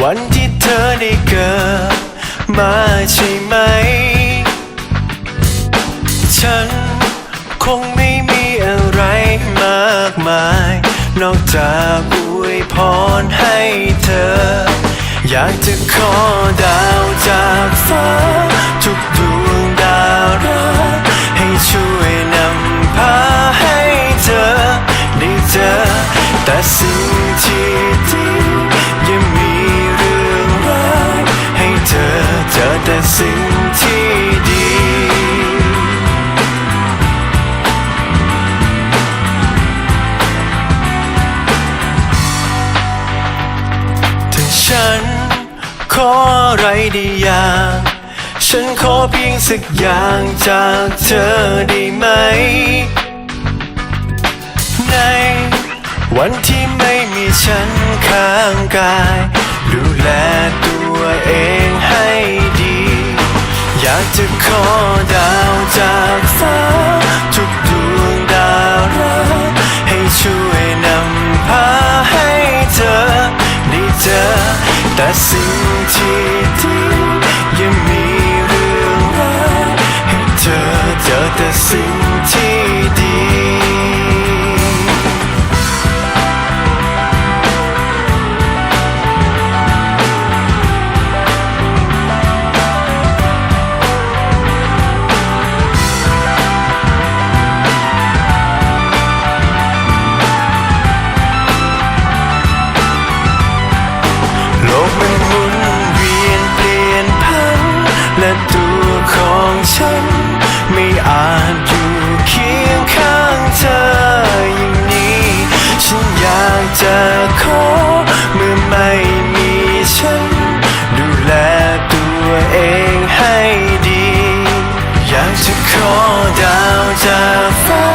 วันที่เธอได้เกิดมาใช่ไหม ฉันคงไม่มีอะไรมากมาย นอกจากอวยพรให้เธอ อยากจะขอดาวจากฟ้า ทุกดวงดาวรักให้ช่วยนำพาให้เธอได้เจอแต่สิ่ง ฉัน ขออะไรได้อย่าง ฉันขอเพียงสักอย่างจากเธอได้ไหม ในวันที่ไม่มีฉันข้างกายดูแล แต่สิ่งที่ 空岛的风。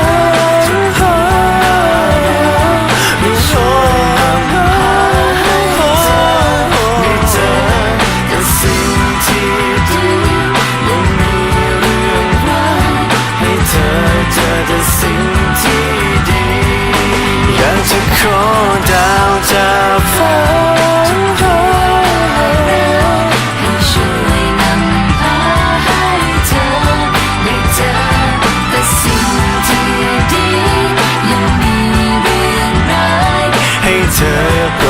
America